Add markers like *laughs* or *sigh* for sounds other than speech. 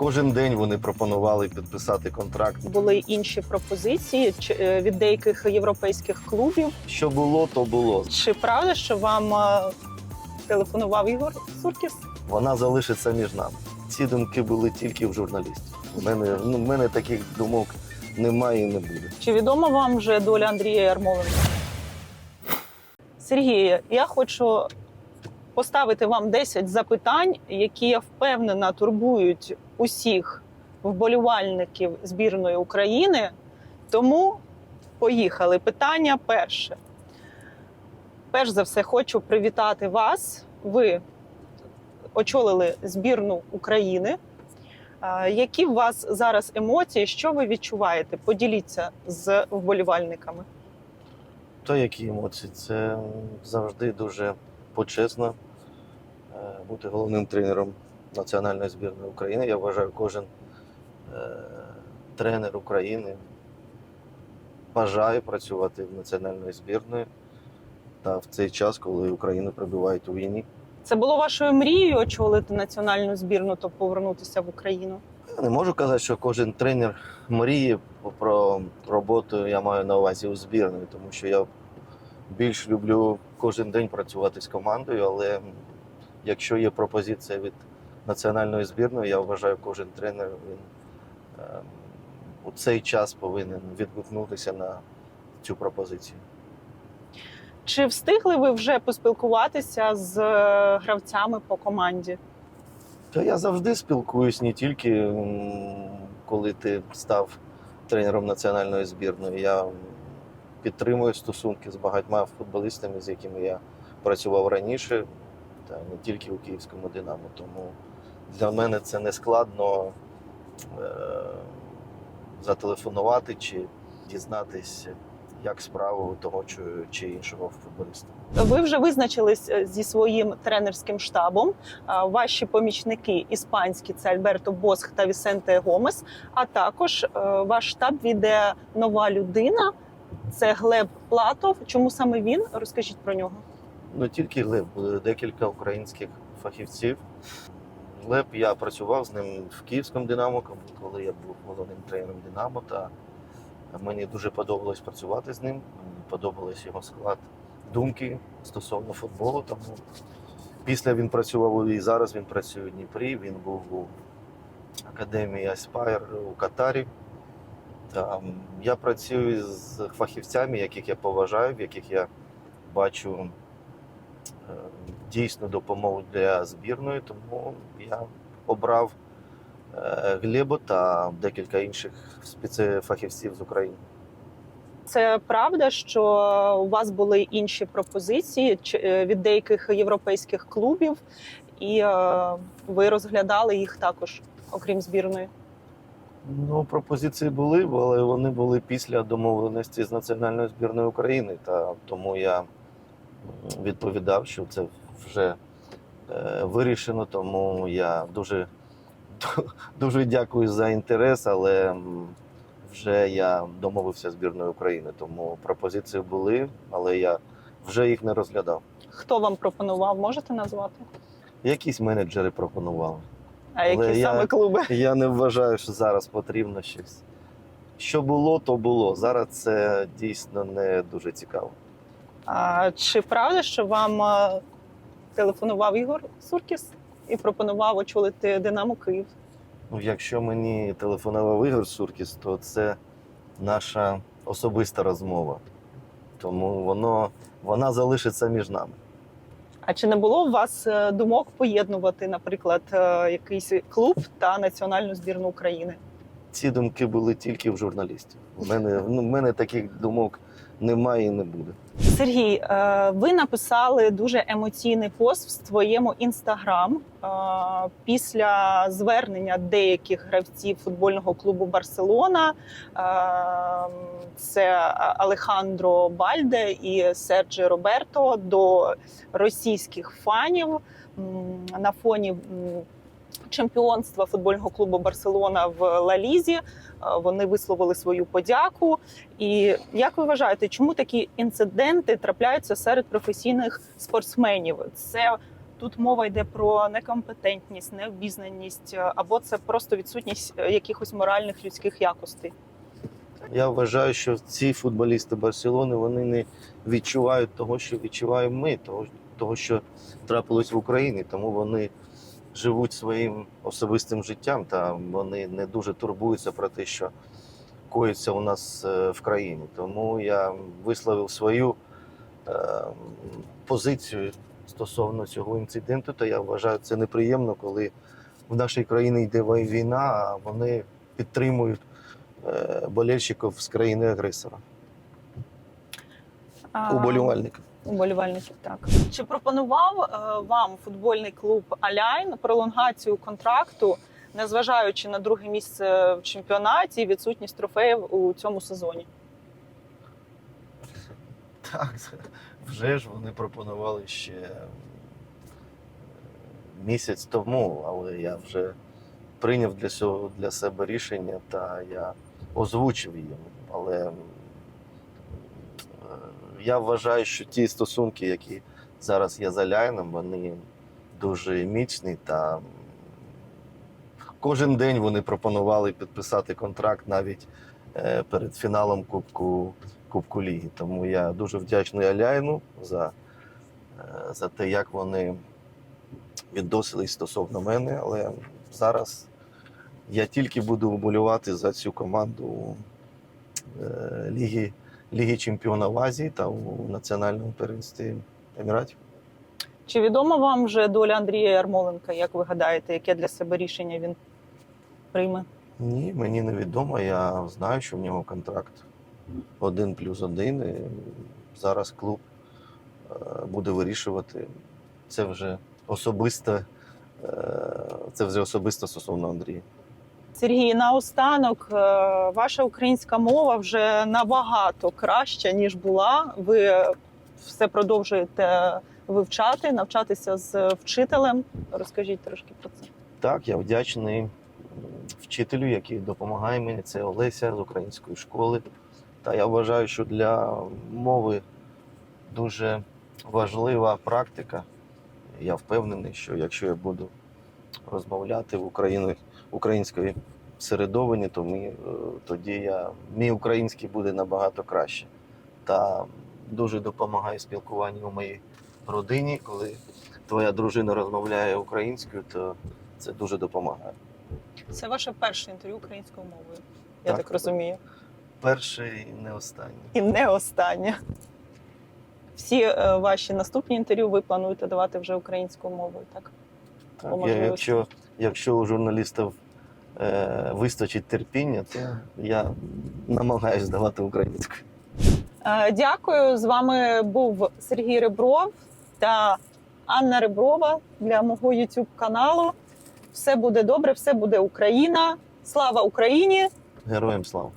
Кожен день вони пропонували підписати контракт. Були інші пропозиції е, від деяких європейських клубів. Що було, то було. Чи правда, що вам е, телефонував Ігор Суркіс? Вона залишиться між нами. Ці думки були тільки в журналістів. У мене, ну, в мене таких думок немає і не буде. Чи відома вам вже доля Андрія Ярмоленка? Сергій, я хочу поставити вам 10 запитань, які я впевнена турбують усіх вболівальників збірної України. Тому поїхали. Питання перше. Перш за все, хочу привітати вас. Ви очолили збірну України. Які у вас зараз емоції? Що ви відчуваєте? Поділіться з вболівальниками. То які емоції? Це завжди дуже почесно е, бути головним тренером національної збірної України. Я вважаю, кожен е, тренер України бажає працювати в національної збірної та в цей час, коли Україну прибувають у війні. Це було вашою мрією очолити національну збірну та повернутися в Україну? Я не можу казати, що кожен тренер мріє про роботу, я маю на увазі у збірної, тому що я більш люблю кожен день працювати з командою, але якщо є пропозиція від національної збірної, я вважаю, кожен тренер він е, у цей час повинен відгукнутися на цю пропозицію. Чи встигли ви вже поспілкуватися з е, гравцями по команді? Та я завжди спілкуюсь не тільки коли ти став тренером національної збірної. Я підтримую стосунки з багатьма футболістами, з якими я працював раніше, та не тільки у київському Динамо. Тому для мене це не складно е- зателефонувати чи дізнатися, як справа у того чи, іншого футболіста. Ви вже визначились е, зі своїм тренерським штабом. Ваші помічники іспанські це Альберто Босх та Вісенте Гомес. А також е, ваш штаб віде нова людина. Це Глеб Платов. Чому саме він? Розкажіть про нього. Ну тільки Глеб, буде декілька українських фахівців. Глеб, я працював з ним в Київському Динамо, коли я був головним тренером Динамо. Та мені дуже подобалось працювати з ним. Мені подобалось його склад думки стосовно футболу. Тому після він працював і зараз він працює у Дніпрі. Він був у академії Aspire у Катарі. Та я працюю з фахівцями, яких я поважаю, в яких я бачу е, дійсну допомогу для збірної, тому я обрав е, Глебу та декілька інших спецфахівців з України. Це правда, що у вас були інші пропозиції е, від деяких європейських клубів, і ви розглядали їх також, окрім збірної. Ну, пропозиції були, але вони були після домовленості з національною збірною України. Та тому я відповідав, що це вже е, вирішено. Тому я дуже, *laughs* дуже дякую за інтерес, але вже я домовився збірною України. Тому пропозиції були, але я вже їх не розглядав. Хто вам пропонував? Можете назвати? Якісь менеджери пропонували. А які Але я- саме клуби? *laughs* Я не вважаю, що зараз потрібно щось. Що було, то було. Зараз це дійсно не дуже цікаво. А чи правда, що вам телефонував Ігор Суркіс і пропонував очолити Динамо Київ? Ну, якщо мені телефонував Ігор Суркіс, то це наша особиста розмова. Тому воно, вона залишиться між нами. А чи не було у вас е, думок поєднувати, наприклад, е, якийсь клуб та національну збірну України? Ці думки були тільки в журналістів. У мене, ну, в мене таких думок немає і не буде. Сергій, е, ви написали дуже емоційний пост в своєму інстаграм е, після звернення деяких гравців футбольного клубу Барселона. Е, Це Алехандро Бальде і Серджі Роберто до російських фанів на фоні. Чемпіонства футбольного клубу Барселона в Ла Лізі Е, вони висловили свою подяку. І як ви вважаєте, чому такі інциденти трапляються серед професійних спортсменів? Це тут мова йде про некомпетентність, необізнаність, е, або це просто відсутність е, якихось моральних людських якостей? Я вважаю, що ці футболісти Барселони вони не відчувають того, що відчуваємо ми, того, того що трапилось в Україні. Тому вони живуть своїм особистим життям та вони не дуже турбуються про те, що коїться у нас е, в країні. Тому я висловив свою е, позицію стосовно цього інциденту. Та я вважаю це неприємно, коли в нашій країні йде війна, а вони підтримують е, болельщиків з країни-агресора, уболівальників. Уболівальників, так. Чи пропонував е, вам футбольний клуб Аляйн пролонгацію контракту, незважаючи на друге місце в чемпіонаті і відсутність трофеїв у цьому сезоні? Так, вже ж вони пропонували ще е, місяць тому, але я вже прийняв для цього для себе рішення та я озвучив їм. Але е, я вважаю, що ті стосунки, які зараз є з Аляйном, вони дуже міцні та кожен день вони пропонували підписати контракт навіть е, перед фіналом Кубку Кубку Ліги. Тому я дуже вдячний Аляйну за, е, за те, як вони відносились стосовно мене. Але зараз я тільки буду вболювати за цю команду е, Ліги, Ліги Чемпіонів Азії та у національному первенстві Еміратів. Чи відома вам вже доля Андрія Ярмоленка? Як ви гадаєте, яке для себе рішення він прийме? Ні, мені невідомо. Я знаю, що в нього контракт один плюс один. І зараз клуб е, буде вирішувати. Це вже особисто, е, це вже особисто стосовно Андрія. Сергій, наостанок, е, ваша українська мова вже набагато краща, ніж була. Ви все продовжуєте вивчати, навчатися з вчителем. Розкажіть трошки про це. Так, я вдячний вчителю, який допомагає мені. Це Олеся з української школи. Та я вважаю, що для мови дуже важлива практика. Я впевнений, що якщо я буду розмовляти в Україні української середовині, то ми, е, тоді я, мій український буде набагато краще. Та дуже допомагає спілкуванню у моїй родині, коли твоя дружина розмовляє українською, то це дуже допомагає. Це ваше перше інтерв'ю українською мовою. Я Так. так розумію. Перший і не останній. І не останнє. Всі е, ваші наступні інтерв'ю ви плануєте давати вже українською мовою, так? Так, я, якщо, якщо у журналістів е, вистачить терпіння, то я намагаюся здавати українською. Е, Дякую. З вами був Сергій Ребров та Анна Реброва для мого YouTube каналу. Все буде добре, все буде Україна. Слава Україні! Героям слава!